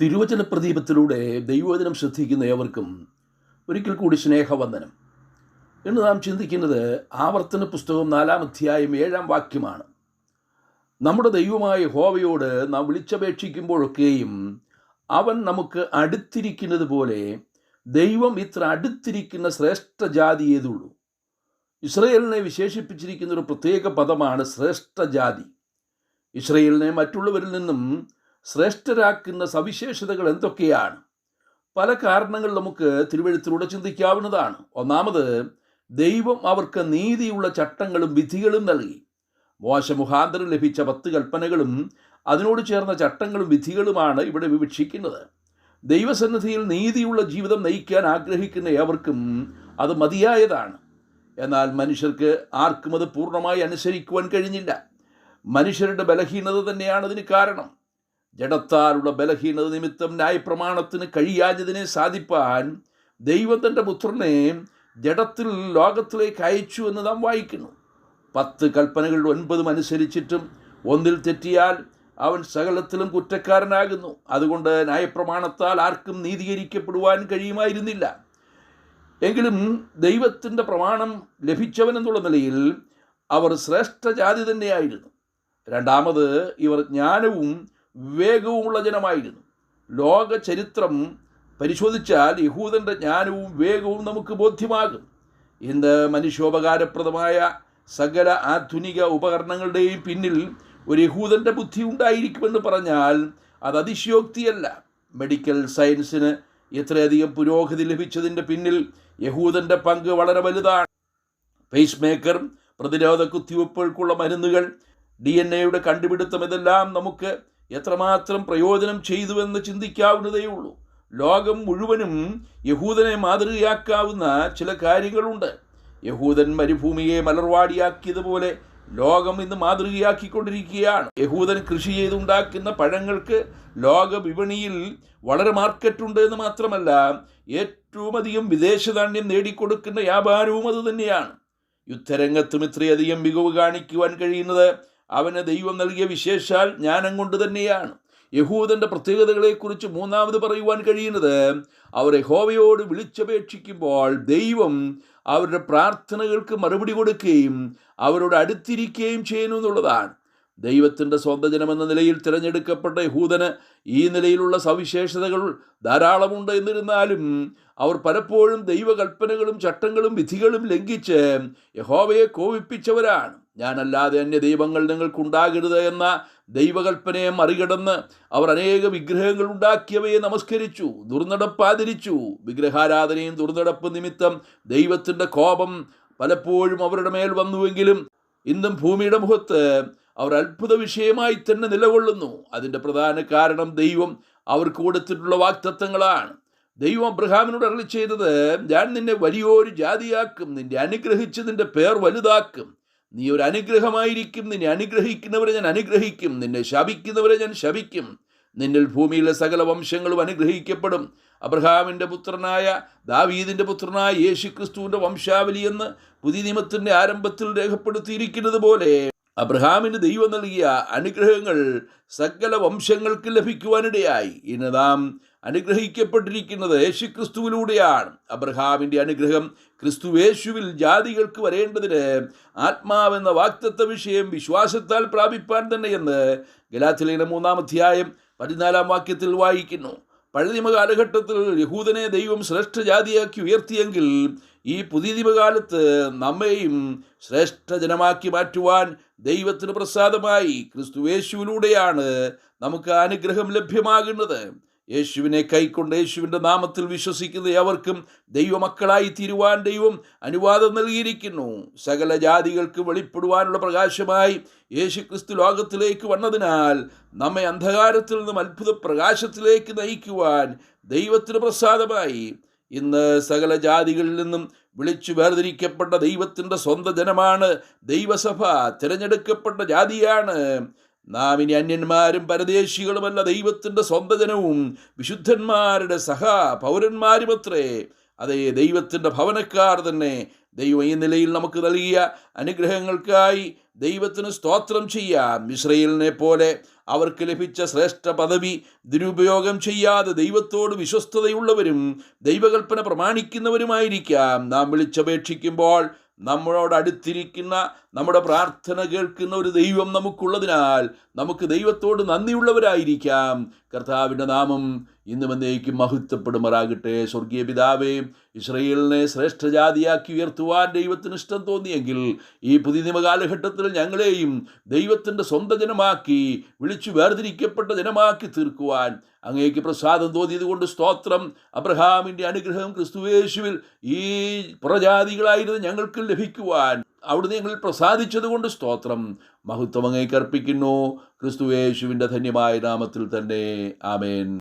തിരുവചന പ്രദീപത്തിലൂടെ ദൈവവചനം ശ്രദ്ധിക്കുന്ന ഏവർക്കും ഒരിക്കൽ കൂടി സ്നേഹവന്ദനം. ഇന്ന് നാം ചിന്തിക്കുന്നത് ആവർത്തന പുസ്തകം നാലാം അധ്യായം ഏഴാം വാക്യമാണ്. നമ്മുടെ ദൈവമായ ഹോവയോട് നാം വിളിച്ചപേക്ഷിക്കുമ്പോഴൊക്കെയും അവൻ നമുക്ക് അടുത്തിരിക്കുന്നത് പോലെ ദൈവം ഇത്ര അടുത്തിരിക്കുന്ന ശ്രേഷ്ഠ ജാതി ഏതുള്ളൂ ഇസ്രയേലിനെ വിശേഷിപ്പിച്ചിരിക്കുന്ന ഒരു പ്രത്യേക പദമാണ് ശ്രേഷ്ഠ ജാതി. ഇസ്രയേലിനെ മറ്റുള്ളവരിൽ നിന്നും ശ്രേഷ്ഠരാക്കുന്ന സവിശേഷതകൾ എന്തൊക്കെയാണ്? പല കാരണങ്ങൾ നമുക്ക് തിരുവഴുത്തിലൂടെ ചിന്തിക്കാവുന്നതാണ്. ഒന്നാമത് ദൈവം അവർക്ക് നീതിയുള്ള ചട്ടങ്ങളും വിധികളും നൽകി. മോശമുഖാന്തരം ലഭിച്ച പത്ത് കൽപ്പനകളും അതിനോട് ചേർന്ന ചട്ടങ്ങളും വിധികളുമാണ് ഇവിടെ വിവക്ഷിക്കുന്നത്. ദൈവസന്നിധിയിൽ നീതിയുള്ള ജീവിതം നയിക്കാൻ ആഗ്രഹിക്കുന്ന ഏവർക്കും അത് മതിയായതാണ്. എന്നാൽ മനുഷ്യർക്ക് ആർക്കും അത് പൂർണമായി അനുസരിക്കുവാൻ കഴിഞ്ഞില്ല. മനുഷ്യരുടെ ബലഹീനത തന്നെയാണ് അതിന് കാരണം. ജഡത്താലുള്ള ബലഹീനത നിമിത്തം ന്യായപ്രമാണത്തിന് കഴിയാഞ്ഞതിനെ സാധിപ്പാൻ ദൈവം തന്റെ പുത്രനെ ജഡത്തിൽ ലോകത്തിലേക്ക് അയച്ചു എന്ന് നാം വായിക്കുന്നു. പത്ത് കൽപ്പനകളുടെ ഒൻപതും അനുസരിച്ചിട്ടും ഒന്നിൽ തെറ്റിയാൽ അവൻ സകലത്തിലും കുറ്റക്കാരനാകുന്നു. അതുകൊണ്ട് ന്യായപ്രമാണത്താൽ ആർക്കും നീതീകരിക്കപ്പെടുവാൻ കഴിയുമായിരുന്നില്ല. എങ്കിലും ദൈവത്തിന്റെ പ്രമാണം ലഭിച്ചവൻ എന്നുള്ള നിലയിൽ അവർ ശ്രേഷ്ഠ ജാതി തന്നെയായിരുന്നു. രണ്ടാമത് ഇവർ ജ്ഞാനവും വിവേകവുമുള്ള ജനമായിരുന്നു ലോക ചരിത്രം പരിശോധിച്ചാൽ യഹൂദന്റെ ജ്ഞാനവും വേഗവും നമുക്ക് ബോധ്യമാകും. ഇന്ന് മനുഷ്യോപകാരപ്രദമായ സകല ആധുനിക ഉപകരണങ്ങളുടെയും പിന്നിൽ ഒരു യഹൂദന്റെ ബുദ്ധി ഉണ്ടായിരിക്കുമെന്ന് പറഞ്ഞാൽ അത് അതിശയോക്തിയല്ല. മെഡിക്കൽ സയൻസിന് എത്രയധികം പുരോഗതി ലഭിച്ചതിന്റെ പിന്നിൽ യഹൂദന്റെ പങ്ക് വളരെ വലുതാണ്. പേസ് മേക്കർ പ്രതിരോധ കുത്തിവയ്പ്പുകൾക്കുള്ള മരുന്നുകൾ ഡി എൻ എയുടെ കണ്ടുപിടുത്തം ഇതെല്ലാം നമുക്ക് എത്രമാത്രം പ്രയോജനം ചെയ്തുവെന്ന് ചിന്തിക്കാവുന്നതേയുള്ളൂ ലോകം മുഴുവനും യഹൂദനെ മാതൃകയാക്കാവുന്ന ചില കാര്യങ്ങളുണ്ട്. യഹൂദൻ മരുഭൂമിയെ മലർവാടിയാക്കിയതുപോലെ ലോകം ഇന്ന് മാതൃകയാക്കിക്കൊണ്ടിരിക്കുകയാണ്. യഹൂദൻ കൃഷി ചെയ്തുണ്ടാക്കുന്ന പഴങ്ങൾക്ക് ലോക വിപണിയിൽ വളരെ മാർക്കറ്റുണ്ട് എന്ന് മാത്രമല്ല ഏറ്റവും അധികം വിദേശധാന്യം നേടിക്കൊടുക്കുന്ന വ്യാപാരവും അതുതന്നെയാണ് യുദ്ധരംഗത്തും ഇത്രയധികം മികവ് കാണിക്കുവാൻ കഴിയുന്നത് അവന് ദൈവം നൽകിയ വിശേഷാൽ ജ്ഞാനം കൊണ്ട് തന്നെയാണ്. യഹൂദന്റെ പ്രത്യേകതകളെക്കുറിച്ച് മൂന്നാമത് പറയുവാൻ കഴിയുന്നത് അവരെ യഹോവയോട് വിളിച്ചപേക്ഷിക്കുമ്പോൾ ദൈവം അവരുടെ പ്രാർത്ഥനകൾക്ക് മറുപടി കൊടുക്കുകയും അവരോട് അടുത്തിരിക്കുകയും ചെയ്യുന്നു എന്നുള്ളതാണ്. ദൈവത്തിന്റെ സ്വന്തജനമെന്ന നിലയിൽ തിരഞ്ഞെടുക്കപ്പെട്ട യഹൂദന് ഈ നിലയിലുള്ള സവിശേഷതകൾ ധാരാളമുണ്ട് എന്നിരുന്നാലും അവർ പലപ്പോഴും ദൈവകൽപ്പനകളും ചട്ടങ്ങളും വിധികളും ലംഘിച്ച് യഹോവയെ കോപിപ്പിച്ചവരാണ്. ഞാനല്ലാതെ അന്യ ദൈവങ്ങൾ നിങ്ങൾക്കുണ്ടാകരുത് എന്ന ദൈവകൽപ്പനയെ മറികടന്ന് അവർ അനേക വിഗ്രഹങ്ങൾ ഉണ്ടാക്കിയവയെ നമസ്കരിച്ചു ദുർനടപ്പാതിരിച്ചു. വിഗ്രഹാരാധനയും ദുർനടപ്പ് നിമിത്തം ദൈവത്തിന്റെ കോപം പലപ്പോഴും അവരുടെ മേൽ വന്നുവെങ്കിലും ഇന്നും ഭൂമിയുടെ മുഖത്ത് അവർ അത്ഭുത വിഷയമായി തന്നെ നിലകൊള്ളുന്നു. അതിന്റെ പ്രധാന കാരണം ദൈവം അവർക്ക് കൊടുത്തിട്ടുള്ള വാക്തത്വങ്ങളാണ്. ദൈവം അബ്രഹാമിനോട് ചെയ്തത് ഞാൻ നിന്നെ വലിയൊരു ജാതിയാക്കും നിന്റെ അനുഗ്രഹിച്ച് നിന്റെ പേർ വലുതാക്കും. നീ ഒരു അനുഗ്രഹമായിരിക്കും. നിന്നെ അനുഗ്രഹിക്കുന്നവരെ ഞാൻ അനുഗ്രഹിക്കും. നിന്നെ ശപിക്കുന്നവരെ ഞാൻ ശപിക്കും. നിന്നിൽ ഭൂമിയിലെ സകല വംശങ്ങളും അനുഗ്രഹിക്കപ്പെടും. അബ്രഹാമിന്റെ പുത്രനായ ദാവീദിന്റെ പുത്രനായ യേശു ക്രിസ്തുവിന്റെ വംശാവലി എന്ന് പുതിയ നിയമത്തിന്റെ ആരംഭത്തിൽ രേഖപ്പെടുത്തിയിരിക്കുന്നത് പോലെ അബ്രഹാമിന് ദൈവം നൽകിയ അനുഗ്രഹങ്ങൾ സകല വംശങ്ങൾക്ക് ലഭിക്കുവാനിടയായി. ഇന്ന് നാം അനുഗ്രഹിക്കപ്പെട്ടിരിക്കുന്നത് യേശു ക്രിസ്തുവിലൂടെയാണ് അബ്രഹാമിന്റെ അനുഗ്രഹം ക്രിസ്തു യേശുവിൽ ജാതികൾക്ക് വരേണ്ടതിന് ആത്മാവെന്ന വാക്തത്വ വിഷയം വിശ്വാസത്താൽ പ്രാപിപ്പാൻ തന്നെയെന്ന് ഗലാത്തിലേന മൂന്നാം അധ്യായം പതിനാലാം വാക്യത്തിൽ വായിക്കുന്നു. പഴയനിമ കാലഘട്ടത്തിൽ യഹൂദനെ ദൈവം ശ്രേഷ്ഠ ജാതിയാക്കി ഉയർത്തിയെങ്കിൽ ഈ പുതിയ നിയമകാലത്ത് നമ്മെയും ശ്രേഷ്ഠ ജനമാക്കി മാറ്റുവാൻ ദൈവത്തിന് പ്രസാദമായി ക്രിസ്തുവേശുവിലൂടെയാണ് നമുക്ക് അനുഗ്രഹം ലഭ്യമാകുന്നത്. യേശുവിനെ കൈക്കൊണ്ട് യേശുവിന്റെ നാമത്തിൽ വിശ്വസിക്കുന്ന അവർക്കും ദൈവമക്കളായി തീരുവാൻ ദൈവം അനുവാദം നൽകിയിരിക്കുന്നു. സകല ജാതികൾക്ക് വെളിപ്പെടുവാനുള്ള പ്രകാശമായി യേശു ക്രിസ്തു ലോകത്തിലേക്ക് വന്നതിനാൽ നമ്മെ അന്ധകാരത്തിൽ നിന്നും അത്ഭുത പ്രകാശത്തിലേക്ക് നയിക്കുവാൻ ദൈവത്തിന് പ്രസാദമായി. ഇന്ന് സകല ജാതികളിൽ നിന്നും വിളിച്ചു വേർതിരിക്കപ്പെട്ട ദൈവത്തിന്റെ സ്വന്തം ജനമാണ് ദൈവസഭ. തിരഞ്ഞെടുക്കപ്പെട്ട ജാതിയാണ് നാം ഇനി അന്യന്മാരും പരദേശികളുമല്ല ദൈവത്തിന്റെ സ്വന്തജനവും വിശുദ്ധന്മാരുടെ സഹ പൗരന്മാരുമത്രേ. അതേ ദൈവത്തിന്റെ ഭവനക്കാർ തന്നെ ദൈവം ഈ നിലയിൽ നമുക്ക് നൽകിയ അനുഗ്രഹങ്ങൾക്കായി ദൈവത്തിന് സ്തോത്രം ചെയ്യാം. ഇസ്രയേലിനെ പോലെ അവർക്ക് ലഭിച്ച ശ്രേഷ്ഠ പദവി ദുരുപയോഗം ചെയ്യാതെ ദൈവത്തോട് വിശ്വസ്തതയുള്ളവരും ദൈവകൽപ്പന പ്രമാണിക്കുന്നവരുമായിരിക്കാം. നാം വിളിച്ചപേക്ഷിക്കുമ്പോൾ നമ്മളോട് അടുത്തിരിക്കുന്ന നമ്മുടെ പ്രാർത്ഥന കേൾക്കുന്ന ഒരു ദൈവം നമുക്കുള്ളതിനാൽ നമുക്ക് ദൈവത്തോട് നന്ദിയുള്ളവരായിരിക്കാം. കർത്താവിന്റെ നാമം ഇന്നും എന്നേക്കും മഹത്വപ്പെടുമാറാകട്ടെ. സ്വർഗീയ പിതാവേ ഇസ്രയേലിനെ ശ്രേഷ്ഠജാതിയാക്കി ഉയർത്തുവാൻ ദൈവത്തിന് ഇഷ്ടം തോന്നിയെങ്കിൽ ഈ പുതിയ നിയമകാലഘട്ടത്തിൽ ഞങ്ങളെയും ദൈവത്തിന്റെ സ്വന്തം ജനമാക്കി വിളിച്ചു വേർതിരിക്കപ്പെട്ട ജനമാക്കി തീർക്കുവാൻ അങ്ങേക്ക് പ്രസാദം തോന്നിയത് കൊണ്ട് സ്തോത്രം. അബ്രഹാമിന്റെ അനുഗ്രഹം ക്രിസ്തുവേശുവിൽ ഈ പുറജാതികളായിരുന്നു ഞങ്ങൾക്ക് ലഭിക്കുവാൻ അവിടുന്ന് ഞങ്ങൾ പ്രസാദിച്ചത് കൊണ്ട് സ്തോത്രം. മഹത്വം അങ്ങേക്ക് അർപ്പിക്കുന്നു. ക്രിസ്തുവേശുവിന്റെ ധന്യമായ നാമത്തിൽ തന്നെ. ആമേൻ.